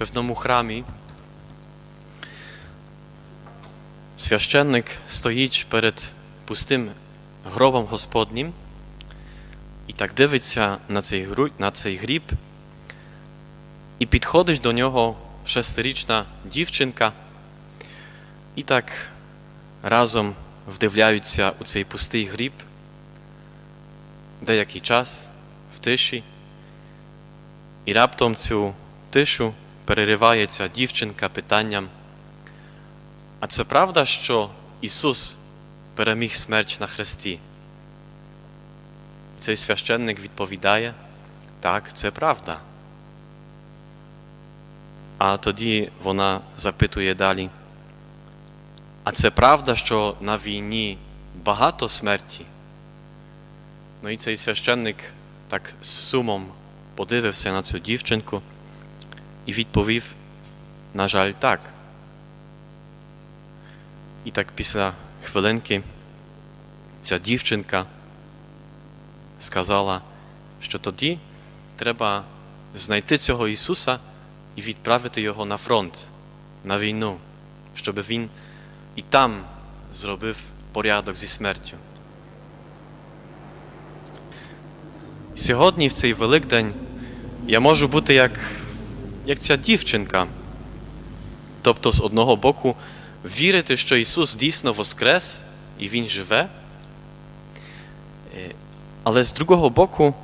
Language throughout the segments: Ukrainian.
pewnому храмі. Священник стоїть перед пустим гробом Господнім і так дивиться на цей, на цей гріб, і підходить до нього шестирічна дівчинка, і так разом вдивляються у цей пустий гріб. Деякий час в тиші, і раптом цю тишу перериває ця дівчинка питанням. А це правда, що Ісус переміг смерть на хресті? Цей священник відповідає, так, це правда. А тоді вона запитує далі. А це правда, що на війні багато смерті? Ну і цей священник так з сумом подивився на цю дівчинку і відповів, на жаль, так. І так після хвилинки ця дівчинка сказала, що тоді треба знайти цього Ісуса і відправити його на фронт, на війну, щоб він і там зробив порядок зі смертю. Сьогодні, в цей Великдень, я можу бути як, як ця дівчинка. Тобто, з одного боку, вірити, що Ісус дійсно воскрес і Він живе. Е, Але з другого боку,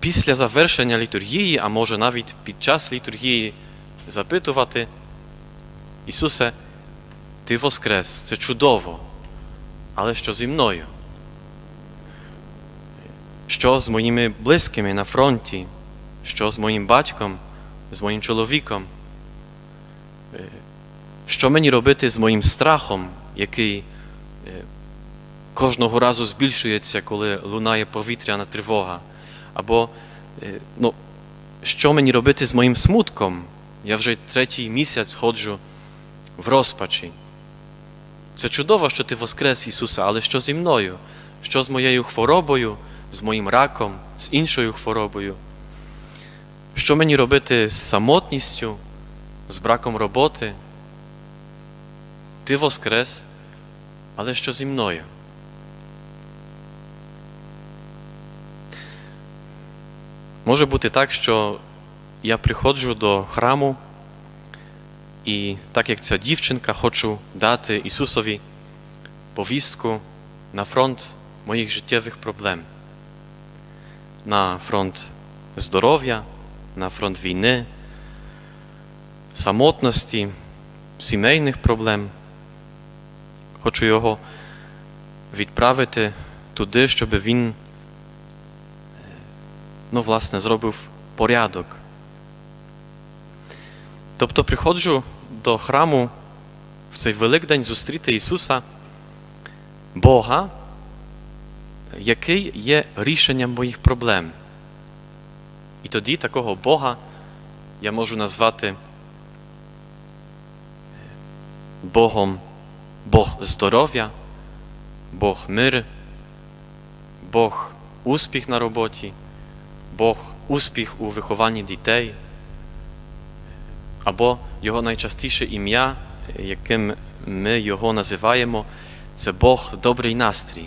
після завершення літургії, а може навіть під час літургії запитувати, Ісусе, Ти воскрес, це чудово, але що зі мною? Що з моїми близькими на фронті? Що з моїм батьком, з моїм чоловіком? Е, Що мені робити з моїм страхом, який е, кожного разу збільшується, коли лунає повітряна тривога? Або е, ну, що мені робити з моїм смутком? Я вже третій місяць ходжу в розпачі. Це чудово, що ти воскрес Ісуса, але що зі мною? Що з моєю хворобою, з моїм раком, з іншою хворобою? Що мені робити з самотністю, з браком роботи? Ти воскрес, але що зі мною? Може бути так, що я приходжу до храму і так як ця дівчинка, хочу дати Ісусові повістку на фронт моїх життєвих проблем, на фронт здоров'я, на фронт війни, самотності, сімейних проблем. Хочу його відправити туди, щоб він, е, ну, власне, зробив порядок. Тобто приходжу до храму в цей Великдень зустріти Ісуса, Бога, який є рішенням моїх проблем. І тоді такого Бога я можу назвати Богом Бог здоров'я, Бог мир, Бог успіх на роботі, Бог успіх у вихованні дітей, або його найчастіше ім'я, яким ми його називаємо, це Бог добрий настрій.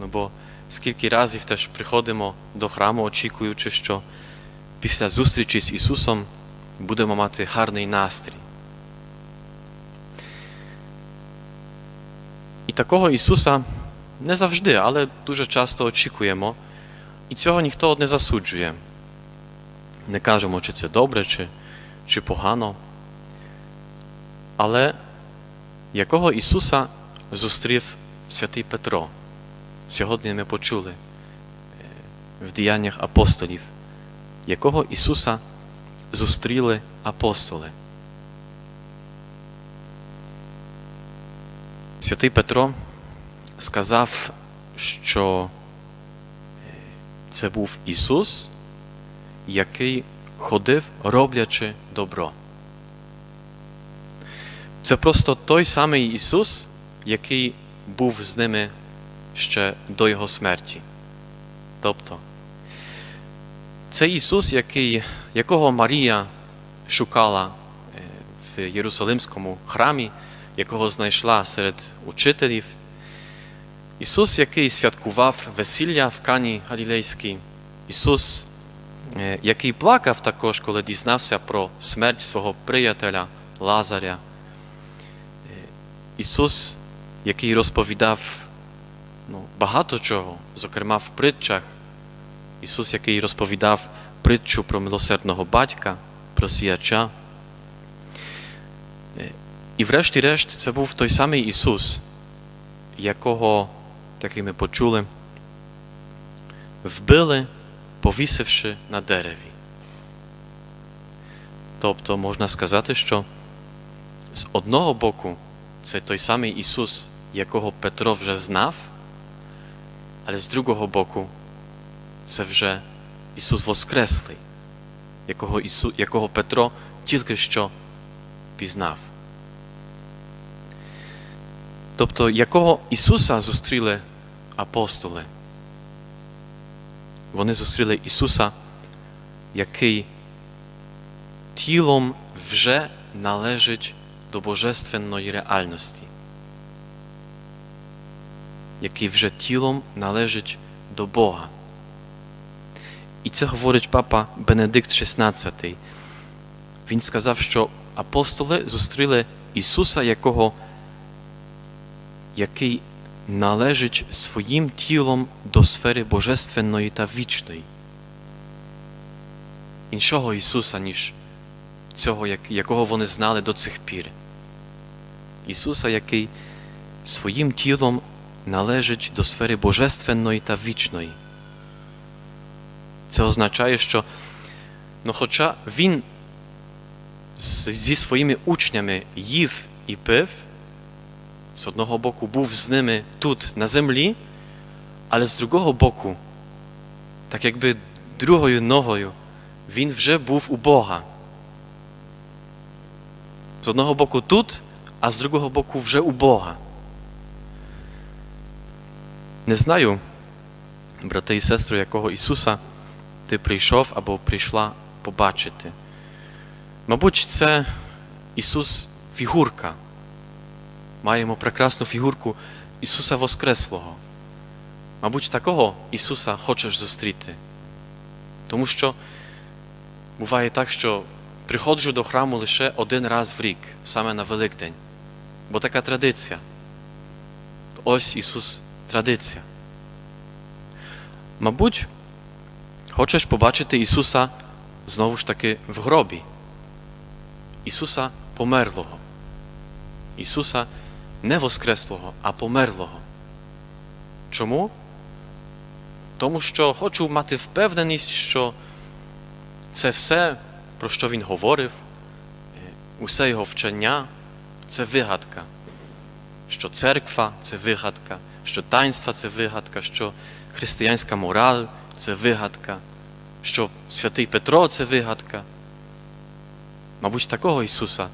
Ну бо скільки разів теж приходимо до храму, очікуючи, що після зустрічі з Ісусом будемо мати гарний настрій. І такого Ісуса не завжди, але дуже часто очікуємо, і цього ніхто не засуджує. Не кажемо, чи це добре, чи, чи погано. Але якого Ісуса зустрів святий Петро? Сьогодні ми почули е, в діяннях апостолів, якого Ісуса зустріли апостоли. Святий Петро сказав, що е, це був Ісус, який ходив, роблячи добро. Це просто той самий Ісус, який був з ними ще до Його смерті. Тобто, це Ісус, який, якого Марія шукала е, в Єрусалимському храмі, якого знайшла серед учителів. Ісус, який святкував весілля в Кані Галілейській, Ісус, е, який плакав також, коли дізнався про смерть свого приятеля Лазаря. Е, Ісус, який розповідав ну, багато чого, зокрема в притчах. Ісус, який розповідав притчу про милосердного батька, про сіяча. Е, І врешті-решт це був той самий Ісус, якого, і ми почули, вбили, повісивши на дереві. Тобто можна сказати, що з одного боку це той самий Ісус, якого Петро вже знав, але з другого боку це вже Ісус Воскреслий, якого, Ісу, якого Петро тільки що пізнав. Тобто, якого Ісуса зустріли апостоли? Вони зустріли Ісуса, який тілом вже належить до божественної реальності, який вже тілом належить до Бога. І це говорить папа Бенедикт XVI. Він сказав, що апостоли зустріли Ісуса, якого, який належить своїм тілом до сфери божественної та вічної. Іншого Ісуса, ніж цього, якого вони знали до цих пір. Ісуса, який своїм тілом належить до сфери божественної та вічної. Це означає, що ну, хоча він зі своїми учнями їв і пив, з одного боку був з ними тут на землі, але з другого боку, так якби другою ногою, він вже був у Бога. З одного боку тут, а з другого боку вже у Бога. Не знаю, брати і сестри, якого Ісуса ти прийшов або прийшла побачити. Мабуть, це Ісус фігурка. Маємо прекрасну фігурку Ісуса Воскреслого. Мабуть, такого Ісуса хочеш зустріти. Тому що буває так, що приходжу до храму лише один раз в рік, саме на Великдень. Бо така традиція. Ось Ісус традиція. Мабуть, хочеш побачити Ісуса знову ж таки в гробі. Ісуса померлого. Ісуса не воскреслого, а померлого. Чому? Тому що хочу мати впевненість, що це все, про що Він говорив, усе його вчення це вигадка. Що церква це вигадка, що таїнства це вигадка, що християнська мораль це вигадка, що святий Петро це вигадка. Мабуть, такого Ісуса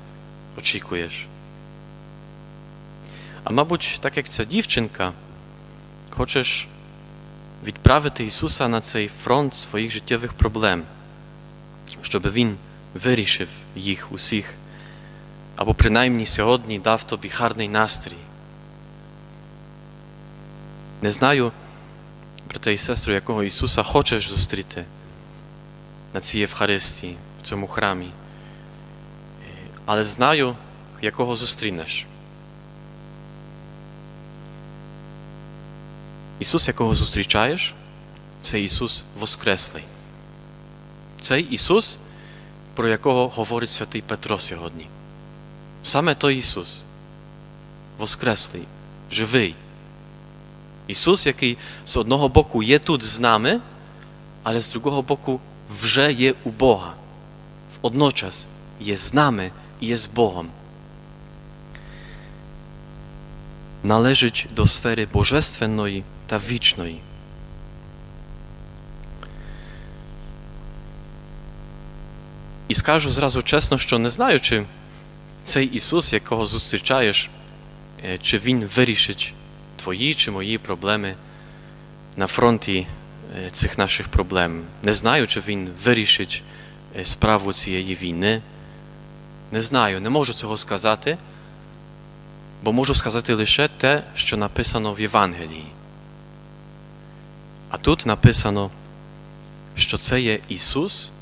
очікуєш. А мабуть, так як ця дівчинка, хочеш відправити Ісуса на цей фронт своїх життєвих проблем, щоб Він вирішив їх усіх, або принаймні сьогодні дав тобі гарний настрій. Не знаю, брате і сестру, якого Ісуса хочеш зустріти на цій Євхаристії, в цьому храмі, але знаю, якого зустрінеш. Ісус, якого зустрічаєш, це Ісус Воскреслий. Цей Ісус, про якого говорить святий Петро сьогодні. Саме той Ісус, Воскреслий, живий. Ісус, який з одного боку є тут з нами, але з другого боку вже є у Бога. Водночас є з нами і є з Богом. Належить до сфери божественної та вічної. І скажу зразу чесно, що не знаю, чи цей Ісус, якого зустрічаєш, е, чи Він вирішить твої чи мої проблеми на фронті е, цих наших проблем. Не знаю, чи Він вирішить е, справу цієї війни, Не знаю, не можу цього сказати, бо можу сказати лише те, що написано в Євангелії. А тут написано, що це є Ісус,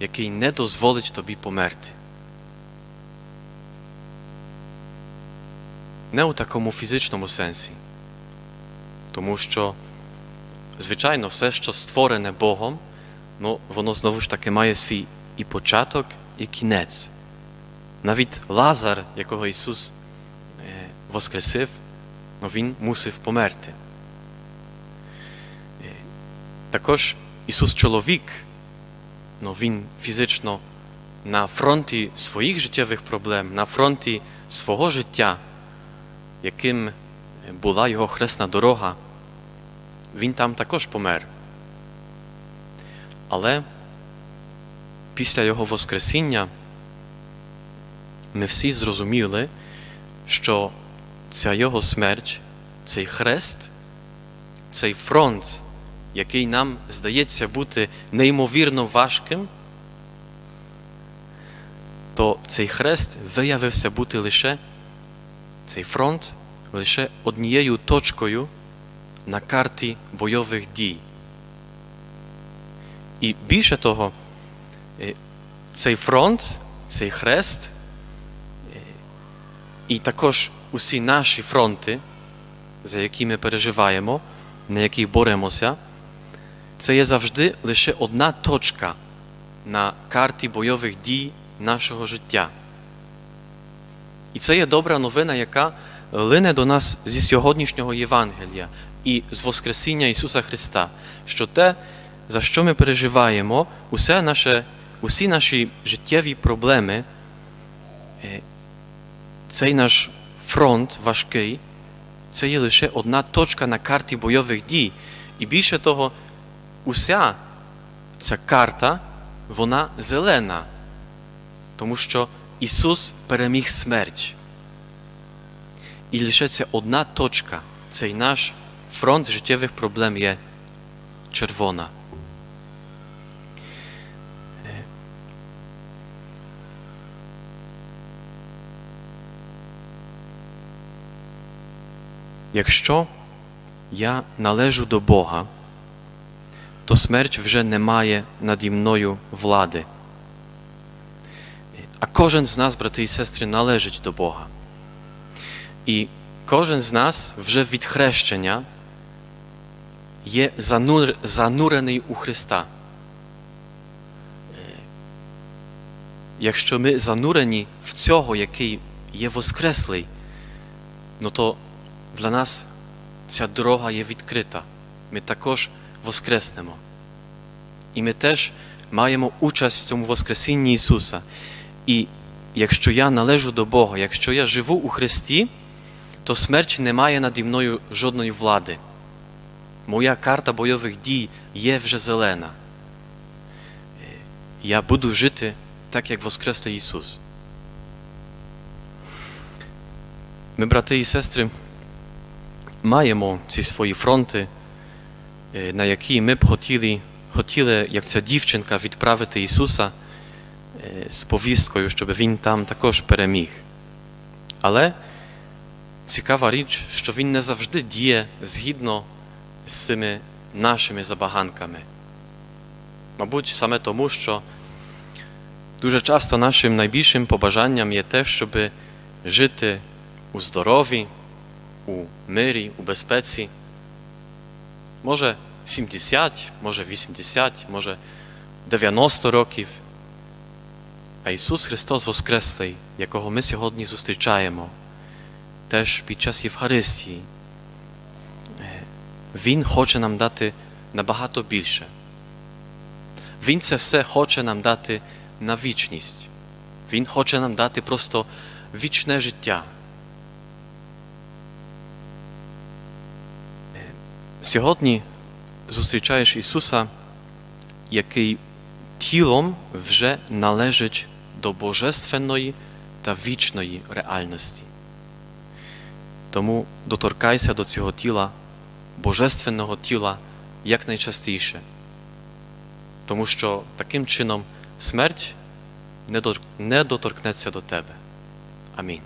який не дозволить тобі померти. Не у такому фізичному сенсі. Тому що, звичайно, все, що створене Богом, ну, воно знову ж таки має свій і початок, і кінець. Навіть Лазар, якого Ісус е, воскресив, ну, він мусив померти. Е, Також Ісус чоловік, ну, Він фізично на фронті своїх життєвих проблем, на фронті свого життя, яким була його хресна дорога, він там також помер. Але після його Воскресіння ми всі зрозуміли, що ця його смерть, цей хрест, цей фронт, який нам здається бути неймовірно важким, то цей хрест виявився бути лише цей фронт лише однією точкою на карті бойових дій. І більше того, е, цей фронт, цей хрест, е, і також усі наші фронти, за які ми переживаємо, на яких боремося, це є завжди лише одна точка на карті бойових дій нашого життя. І це є добра новина, яка лине до нас зі сьогоднішнього Євангелія і з Воскресіння Ісуса Христа, що те, за що ми переживаємо, усе наше, усі наші життєві проблеми, е, цей наш фронт важкий, це є лише одна точка на карті бойових дій. І більше того, уся ця карта, вона зелена, тому що Ісус переміг смерть. І лише ця одна точка, цей наш фронт життєвих проблем є червона. Якщо я належу до Бога, то смерть вже не має наді мною влади. Кожен з нас, брати і сестри, належить до Бога. І кожен з нас вже від хрещення є занур, занурений у Христа. Е, Якщо ми занурені в цього, який є Воскреслий, ну то для нас ця дорога є відкрита. Ми також воскреснемо. І ми теж маємо участь в цьому Воскресінні Ісуса. І якщо я належу до Бога, якщо я живу у Христі, то смерть не має наді мною жодної влади. Моя карта бойових дій є вже зелена. Я буду жити так, як Воскреслий Ісус. Ми, брати і сестри, маємо ці свої фронти, е, на які ми б хотіли, хотіли, як ця дівчинка, відправити Ісуса е, з повісткою, щоб Він там також переміг. Але цікава річ, що Він не завжди діє згідно з цими нашими забаганками. Мабуть, саме тому, що дуже часто нашим найбільшим побажанням є те, щоб жити у здоров'ї, у мирі, у безпеці. Може 70, може 80, може 90 років. А Ісус Христос Воскреслий, якого ми сьогодні зустрічаємо, теж під час Євхаристії, Він хоче нам дати набагато більше. Він це все хоче нам дати на вічність. Він хоче нам дати просто вічне життя. Сьогодні зустрічаєш Ісуса, який тілом вже належить до божественної та вічної реальності. Тому доторкайся до цього тіла, божественного тіла якнайчастіше. Тому що таким чином смерть не доторкнеться до тебе. Амінь.